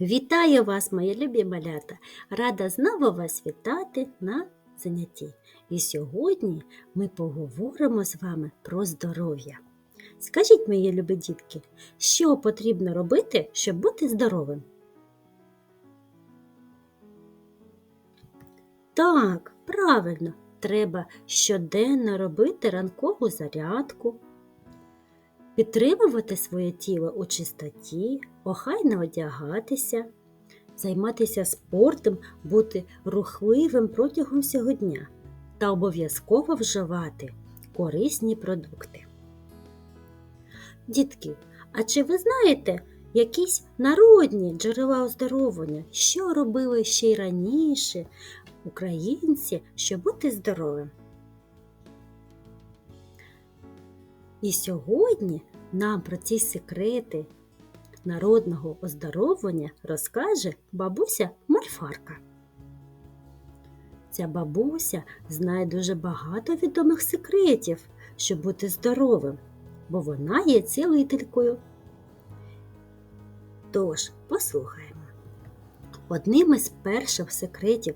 Вітаю вас, мої любі малята! Рада знову вас вітати на занятті. І сьогодні ми поговоримо з вами про здоров'я. Скажіть, мої любі дітки, що потрібно робити, щоб бути здоровим? Так, правильно, треба щоденно робити ранкову зарядку, підтримувати своє тіло у чистоті, охайно одягатися, займатися спортом, бути рухливим протягом всього дня та обов'язково вживати корисні продукти. Дітки, а чи ви знаєте якісь народні джерела оздоровлення, що робили ще й раніше українці, щоб бути здоровим? І сьогодні нам про ці секрети народного оздоровлення розкаже бабуся Мальфарка. Ця бабуся знає дуже багато відомих секретів, щоб бути здоровим, бо вона є цілителькою. Тож, послухаємо. Одним із перших секретів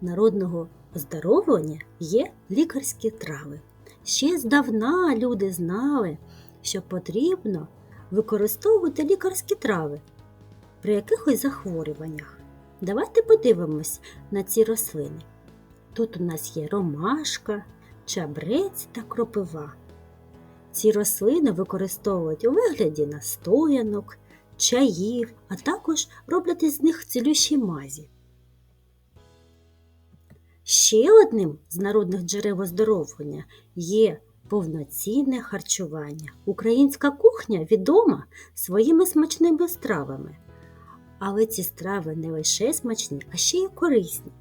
народного оздоровлення є лікарські трави. Ще здавна люди знали, що потрібно використовувати лікарські трави при якихось захворюваннях. Давайте подивимось на ці рослини. Тут у нас є ромашка, чабрець та кропива. Ці рослини використовують у вигляді настоянок, чаїв, а також роблять із них цілющі мазі. Ще одним з народних джерел оздоровлення є повноцінне харчування. Українська кухня відома своїми смачними стравами. Але ці страви не лише смачні, а ще й корисні.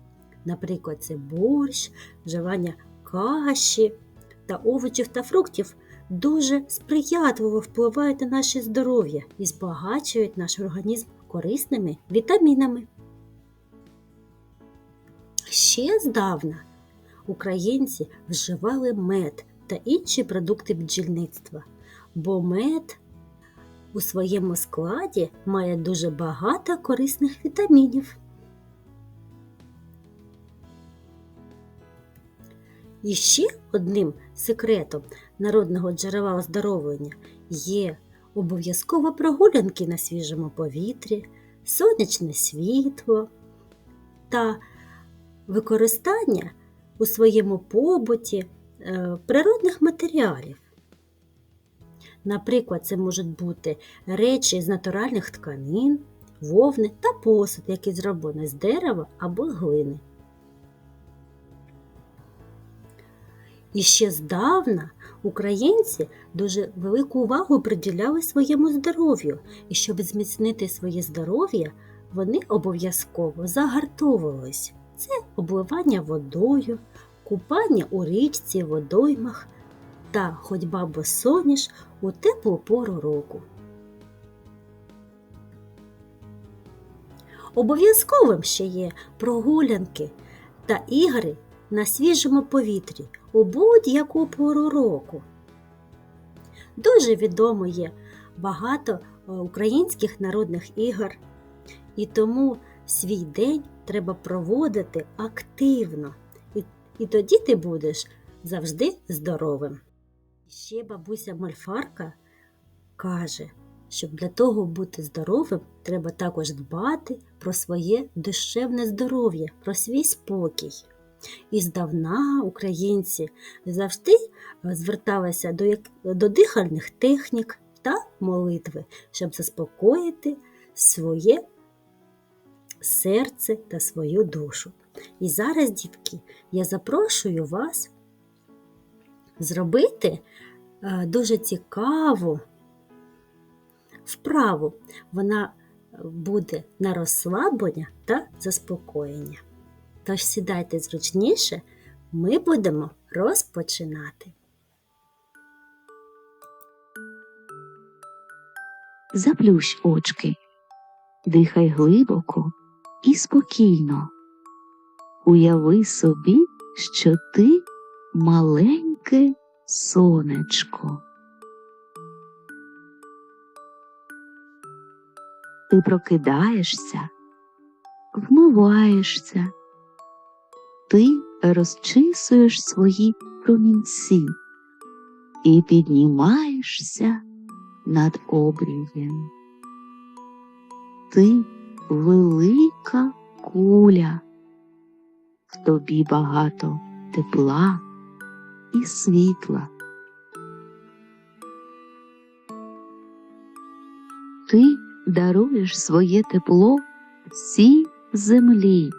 Наприклад, це борщ, вживання каші та овочів та фруктів дуже сприятливо впливають на наше здоров'я і збагачують наш організм корисними вітамінами. Ще здавна українці вживали мед та інші продукти бджільництва, бо мед у своєму складі має дуже багато корисних вітамінів. І ще одним секретом народного джерела оздоровлення є обов'язково прогулянки на свіжому повітрі, сонячне світло та використання у своєму побуті природних матеріалів. Наприклад, це можуть бути речі з натуральних тканин, вовни та посуд, який зроблений з дерева або глини. І ще здавна українці дуже велику увагу приділяли своєму здоров'ю, і щоб зміцнити своє здоров'я, вони обов'язково загартовувались. Це обливання водою, купання у річці, водоймах та ходьба босоніж у теплу пору року. Обов'язковим ще є прогулянки та ігри на свіжому повітрі у будь-яку пору року. Дуже відомо є багато е, українських народних ігор, і тому свій день треба проводити активно, і, тоді ти будеш завжди здоровим. Ще бабуся Мальфарка каже, що для того бути здоровим, треба також дбати про своє душевне здоров'я, про свій спокій. І здавна українці завжди зверталися до, до дихальних технік та молитви, щоб заспокоїти своє серце та свою душу. І зараз, дітки, я запрошую вас зробити е, дуже цікаву вправу. Вона буде на розслаблення та заспокоєння. Тож сідайте зручніше, ми будемо розпочинати. Заплющ очки, дихай глибоко і спокійно. Уяви собі, що ти маленьке сонечко. Ти прокидаєшся, вмиваєшся, ти розчисуєш свої промінці і піднімаєшся над обрієм. Ти велика куля, в тобі багато тепла і світла. Ти даруєш своє тепло всій землі,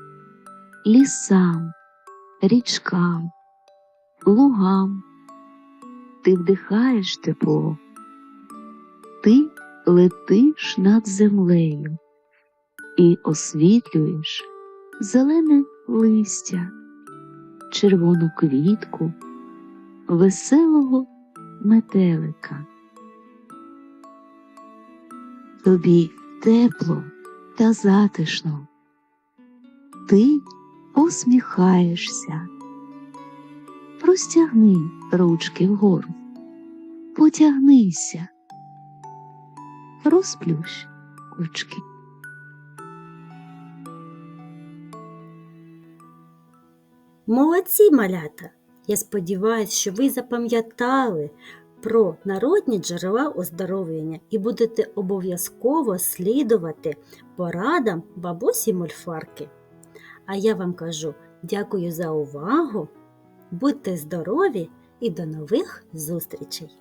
лісам, річкам, лугам. Ти вдихаєш тепло, ти летиш над землею і освітлюєш зелене листя, червону квітку, веселого метелика. Тобі тепло та затишно. Ти посміхаєшся. Простягни ручки вгору, потягнися, розплющ очки. Молодці, малята! Я сподіваюся, що ви запам'ятали про народні джерела оздоровлення і будете обов'язково слідувати порадам бабусі мольфарки. А я вам кажу дякую за увагу, будьте здорові і до нових зустрічей!